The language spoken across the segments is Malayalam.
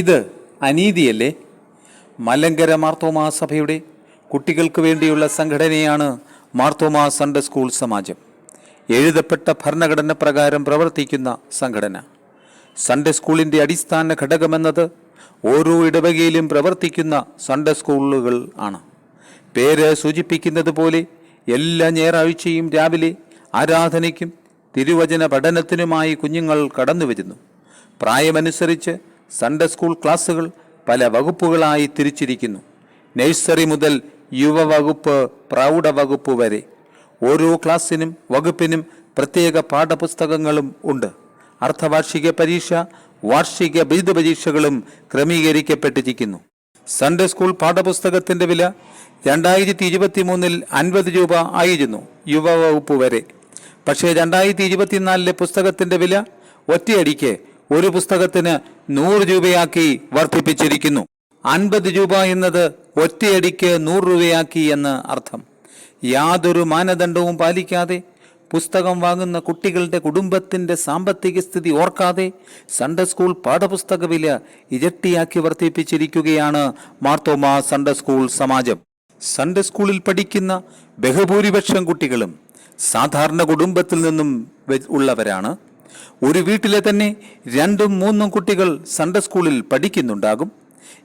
ഇത് അനീതിയല്ലേ? മലങ്കര മാർത്തോമാ സഭയുടെ കുട്ടികൾക്ക് വേണ്ടിയുള്ള സംഘടനയാണ് മാർത്തോമാ സൺഡേ സ്കൂൾ സമാജം. എഴുതപ്പെട്ട ഭരണഘടന പ്രകാരം പ്രവർത്തിക്കുന്ന സംഘടന. സൺഡേ സ്കൂളിന്റെ അടിസ്ഥാന ഘടകമെന്നത് ഓരോ ഇടവകയിലും പ്രവർത്തിക്കുന്ന സൺഡേ സ്കൂളുകൾ ആണ്. പേര് സൂചിപ്പിക്കുന്നത് പോലെ എല്ലാ ഞായറാഴ്ചയും രാവിലെ ആരാധനയ്ക്കും തിരുവചന പഠനത്തിനുമായി കുഞ്ഞുങ്ങൾ കടന്നു വരുന്നു പ്രായമനുസരിച്ച് സൺഡേ സ്കൂൾ ക്ലാസ്സുകൾ പല വകുപ്പുകളായി തിരിച്ചിരിക്കുന്നു. നഴ്സറി മുതൽ യുവവകുപ്പ് പ്രൗഢവകുപ്പ് വരെ. ഓരോ ക്ലാസ്സിനും വകുപ്പിനും പ്രത്യേക പാഠപുസ്തകങ്ങളും ഉണ്ട്. അർദ്ധവാർഷിക പരീക്ഷ വാർഷിക ബിരുദ പരീക്ഷകളും ക്രമീകരിക്കപ്പെട്ടിരിക്കുന്നു. സൺഡേ സ്കൂൾ പാഠപുസ്തകത്തിന്റെ വില രണ്ടായിരത്തി ഇരുപത്തി മൂന്നിൽ അൻപത് രൂപ ആയിരുന്നു യുവവകുപ്പ് വരെ. പക്ഷേ രണ്ടായിരത്തി ഇരുപത്തിനാലിലെ പുസ്തകത്തിന്റെ വില ഒറ്റയടിക്ക് ഒരു പുസ്തകത്തിന് നൂറ് രൂപയാക്കി വർദ്ധിപ്പിച്ചിരിക്കുന്നു. അൻപത് രൂപ എന്നത് ഒറ്റയടിക്ക് നൂറ് രൂപയാക്കി എന്ന് അർത്ഥം. യാതൊരു മാനദണ്ഡവും പാലിക്കാതെ പുസ്തകം വാങ്ങുന്ന കുട്ടികളുടെ കുടുംബത്തിന്റെ സാമ്പത്തിക സ്ഥിതി ഓർക്കാതെ സൺഡേ സ്കൂൾ പാഠപുസ്തക വില ഇരട്ടിയാക്കി വർദ്ധിപ്പിച്ചിരിക്കുകയാണ് മാർത്തോമ സൺഡേ സ്കൂൾ സമാജം. സൺഡേ സ്കൂളിൽ പഠിക്കുന്ന ബഹുഭൂരിപക്ഷം കുട്ടികളും സാധാരണ കുടുംബത്തിൽ നിന്നും ഉള്ളവരാണ്. ഒരു വീട്ടിലെ തന്നെ രണ്ടും മൂന്നും കുട്ടികൾ സൺഡേ സ്കൂളിൽ പഠിക്കുന്നുണ്ടാകും.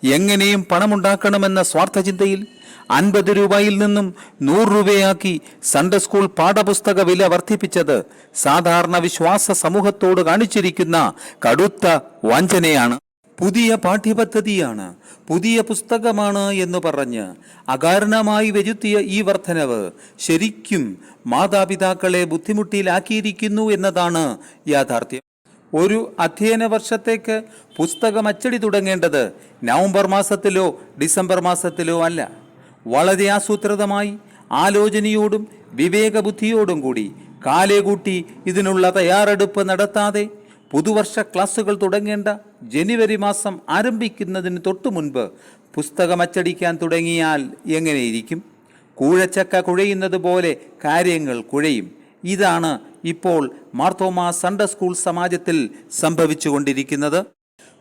എങ്ങനെയും പണമുണ്ടാക്കണമെന്ന സ്വാർത്ഥചിന്തയിൽ അൻപത് രൂപയിൽ നിന്നും നൂറ് രൂപയാക്കി സൺഡേ സ്കൂൾ പാഠപുസ്തക വില വർദ്ധിപ്പിച്ചത് സാധാരണ വിശ്വാസ സമൂഹത്തോട് കാണിച്ചിരിക്കുന്ന കടുത്ത വഞ്ചനയാണ്. പുതിയ പാഠ്യപദ്ധതിയാണ് പുതിയ പുസ്തകമാണ് എന്ന് പറഞ്ഞ് അകാരണമായി വരുത്തിയ ഈ വർധനവ് ശരിക്കും മാതാപിതാക്കളെ ബുദ്ധിമുട്ടിലാക്കിയിരിക്കുന്നു എന്നതാണ് യാഥാർത്ഥ്യം. ഒരു അധ്യയന വർഷത്തേക്ക് പുസ്തകം അച്ചടി തുടങ്ങേണ്ടത് നവംബർ മാസത്തിലോ ഡിസംബർ മാസത്തിലോ അല്ല. വളരെ ആസൂത്രിതമായി ആലോചനയോടും വിവേകബുദ്ധിയോടും കൂടി കാലേ കൂട്ടി ഇതിനുള്ള തയ്യാറെടുപ്പ് നടത്താതെ പുതുവർഷ ക്ലാസ്സുകൾ തുടങ്ങേണ്ട ജനുവരി മാസം ആരംഭിക്കുന്നതിന് തൊട്ടു മുൻപ് പുസ്തകം അച്ചടിക്കാൻ തുടങ്ങിയാൽ എങ്ങനെയിരിക്കും? കൂഴച്ചക്ക കുഴയുന്നത് പോലെ കാര്യങ്ങൾ കുഴയും. ഇതാണ് ഇപ്പോൾ മാർത്തോമാ സൺഡ സ്കൂൾ സമാജത്തിൽ സംഭവിച്ചുകൊണ്ടിരിക്കുന്നത്.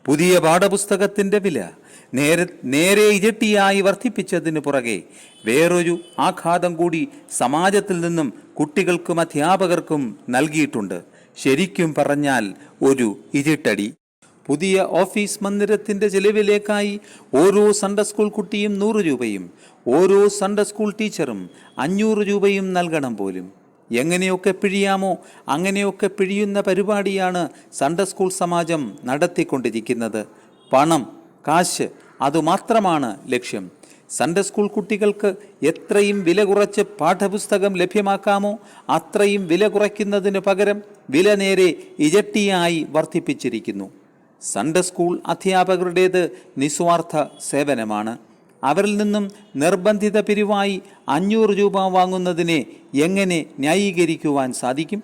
പുതിയ പാഠപുസ്തകത്തിന്റെ വില നേരെ നേരെ ഇരട്ടിയായി വർദ്ധിപ്പിച്ചതിന് പുറകെ വേറൊരു ആഘാതം കൂടി സമാജത്തിൽ നിന്നും കുട്ടികൾക്കും അധ്യാപകർക്കും നൽകിയിട്ടുണ്ട്. ശരിക്കും പറഞ്ഞാൽ ഒരു ഇരുട്ടടി. പുതിയ ഓഫീസ് മന്ദിരത്തിന്റെ ചെലവിലേക്കായി ഓരോ സൺഡേ സ്കൂൾ കുട്ടിയും നൂറ് രൂപയും ഓരോ സൺഡേ സ്കൂൾ ടീച്ചറും അഞ്ഞൂറ് രൂപയും നൽകണം പോലും. എങ്ങനെയൊക്കെ പിഴിയാമോ അങ്ങനെയൊക്കെ പിഴിയുന്ന പരിപാടിയാണ് സൺഡേ സ്കൂൾ സമാജം നടത്തിക്കൊണ്ടിരിക്കുന്നത്. പണം കാശ് അതുമാത്രമാണ് ലക്ഷ്യം. സൺഡേ സ്കൂൾ കുട്ടികൾക്ക് എത്രയും വില കുറച്ച് പാഠപുസ്തകം ലഭ്യമാക്കാമോ? അത്രയും വില കുറയ്ക്കുന്നതിന് പകരം വില നേരെ ഇരട്ടിയായി വർദ്ധിപ്പിച്ചിരിക്കുന്നു. സൺഡേ സ്കൂൾ അധ്യാപകരുടേത് നിസ്വാർത്ഥ സേവനമാണ്. അവരിൽ നിന്നും നിർബന്ധിത പിരിവായി അഞ്ഞൂറ് രൂപ വാങ്ങുന്നതിനെ എങ്ങനെ ന്യായീകരിക്കുവാൻ സാധിക്കും?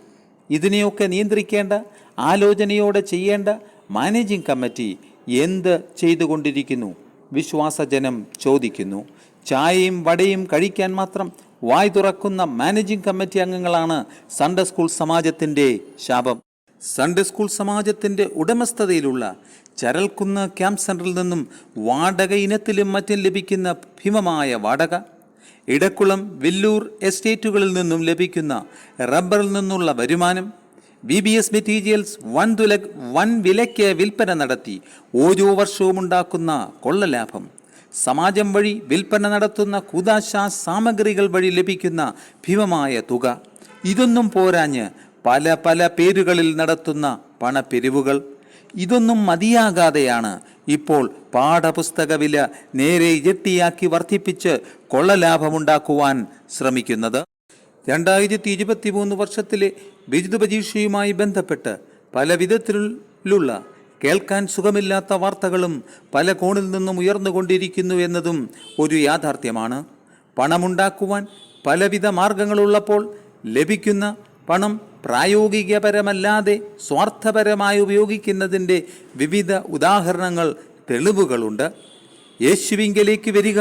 ഇതിനെയൊക്കെ നിയന്ത്രിക്കേണ്ട ആലോചനയോടെ ചെയ്യേണ്ട മാനേജിംഗ് കമ്മിറ്റി എന്ത് ചെയ്തുകൊണ്ടിരിക്കുന്നു? വിശ്വാസജനം ചോദിക്കുന്നു. ചായയും വടയും കഴിക്കാൻ മാത്രം വായ് തുറക്കുന്ന മാനേജിംഗ് കമ്മിറ്റി അംഗങ്ങളാണ് സൺഡേ സ്കൂൾ സമാജത്തിന്റെ ശാപം. സൺഡേ സ്കൂൾ സമാജത്തിന്റെ ഉടമസ്ഥതയിലുള്ള ചരൽക്കുന്ന് ക്യാമ്പ് സെന്ററിൽ നിന്നും വാടക ഇനത്തിലും മറ്റും ലഭിക്കുന്ന ഭീമമായ വാടക ഇടക്കുളം വില്ലൂർ എസ്റ്റേറ്റുകളിൽ നിന്നും ലഭിക്കുന്ന റബ്ബറിൽ നിന്നുള്ള വരുമാനം ബി ബി എസ് മെറ്റീരിയൽസ് വൻ തുല വൻ വിലയ്ക്ക് വിൽപ്പന നടത്തി. ഓരോ വർഷവും ഉണ്ടാക്കുന്ന കൊള്ളലാഭം. സമാജം വഴി വിൽപ്പന നടത്തുന്ന കുദാശ സാമഗ്രികൾ വഴി ലഭിക്കുന്ന ഭീമമായ തുക. ഇതൊന്നും പോരാഞ്ഞ് പല പല പേരുകളിൽ നടത്തുന്ന പണപ്പിരിവുകൾ. ഇതൊന്നും മതിയാകാതെയാണ് ഇപ്പോൾ പാഠപുസ്തക വില നേരെ ഇരട്ടിയാക്കി വർദ്ധിപ്പിച്ച് കൊള്ളലാഭമുണ്ടാക്കുവാൻ ശ്രമിക്കുന്നത്. രണ്ടായിരത്തി ഇരുപത്തി മൂന്ന് വർഷത്തിലെ ബിരുദ പരീക്ഷയുമായി ബന്ധപ്പെട്ട് പല വിധത്തിലുള്ള കേൾക്കാൻ സുഖമില്ലാത്ത വാർത്തകളും പല കോണിൽ നിന്നും ഉയർന്നുകൊണ്ടിരിക്കുന്നു എന്നതും ഒരു യാഥാർത്ഥ്യമാണ്. പണമുണ്ടാക്കുവാൻ പലവിധ മാർഗങ്ങളുള്ളപ്പോൾ ലഭിക്കുന്ന പണം പ്രായോഗികപരമല്ലാതെ സ്വാർത്ഥപരമായി ഉപയോഗിക്കുന്നതിന്റെ വിവിധ ഉദാഹരണങ്ങൾ തെളിവുകളുണ്ട്. യേശുവിങ്കലേക്ക് വരിക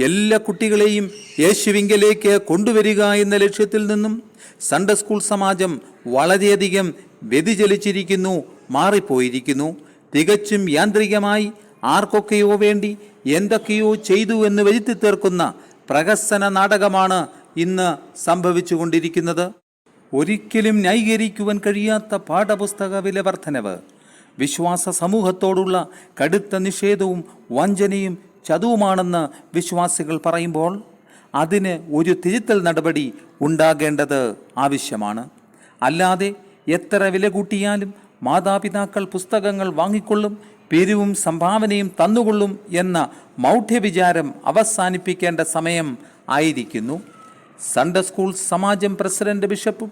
എല്ലാ കുട്ടികളെയും യേശുവിങ്കലേക്ക് കൊണ്ടുവരിക എന്ന ലക്ഷ്യത്തിൽ നിന്നും സൺഡേ സ്കൂൾ സമാജം വളരെയധികം വ്യതിചലിച്ചിരിക്കുന്നു മാറിപ്പോയിരിക്കുന്നു. തികച്ചും യാന്ത്രികമായി ആർക്കൊക്കെയോ വേണ്ടി എന്തൊക്കെയോ ചെയ്തു എന്ന് വരുത്തി തീർക്കുന്ന പ്രഹസന നാടകമാണ് ഇന്ന് സംഭവിച്ചുകൊണ്ടിരിക്കുന്നത്. ഒരിക്കലും ന്യായീകരിക്കുവാൻ കഴിയാത്ത പാഠപുസ്തക വില വർധനവ്. വിശ്വാസ സമൂഹത്തോടുള്ള കടുത്ത നിഷേധവും വഞ്ചനയും ചതുവുമാണെന്ന് വിശ്വാസികൾ പറയുമ്പോൾ അതിന് ഒരു തിരുത്തൽ നടപടി ഉണ്ടാകേണ്ടത് ആവശ്യമാണ്. അല്ലാതെ എത്ര വില കൂട്ടിയാലും മാതാപിതാക്കൾ പുസ്തകങ്ങൾ വാങ്ങിക്കൊള്ളും പിരിവും സംഭാവനയും തന്നുകൊള്ളും എന്ന മൗഢ്യവിചാരം അവസാനിപ്പിക്കേണ്ട സമയം ആയിരിക്കുന്നു. സൺഡേ സ്കൂൾ സമാജം പ്രസിഡന്റ് ബിഷപ്പും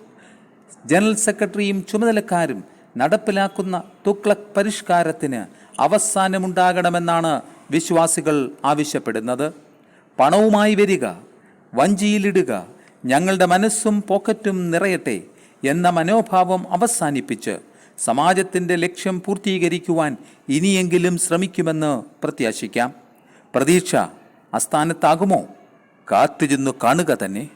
ജനറൽ സെക്രട്ടറിയും ചുമതലക്കാരും നടപ്പിലാക്കുന്ന തുക്ലക് പരിഷ്കാരത്തിന് അവസാനമുണ്ടാകണമെന്നാണ് വിശ്വാസികൾ ആവശ്യപ്പെടുന്നത്. പണവുമായി വരിക വഞ്ചിയിലിടുക ഞങ്ങളുടെ മനസ്സും പോക്കറ്റും നിറയട്ടെ എന്ന മനോഭാവം അവസാനിപ്പിച്ച് സമാജത്തിന്റെ ലക്ഷ്യം പൂർത്തീകരിക്കുവാൻ ഇനിയെങ്കിലും ശ്രമിക്കുമെന്ന് പ്രത്യാശിക്കാം. പ്രതീക്ഷ അസ്ഥാനത്താകുമോ കാത്തിരുന്നു കാണുക തന്നെ.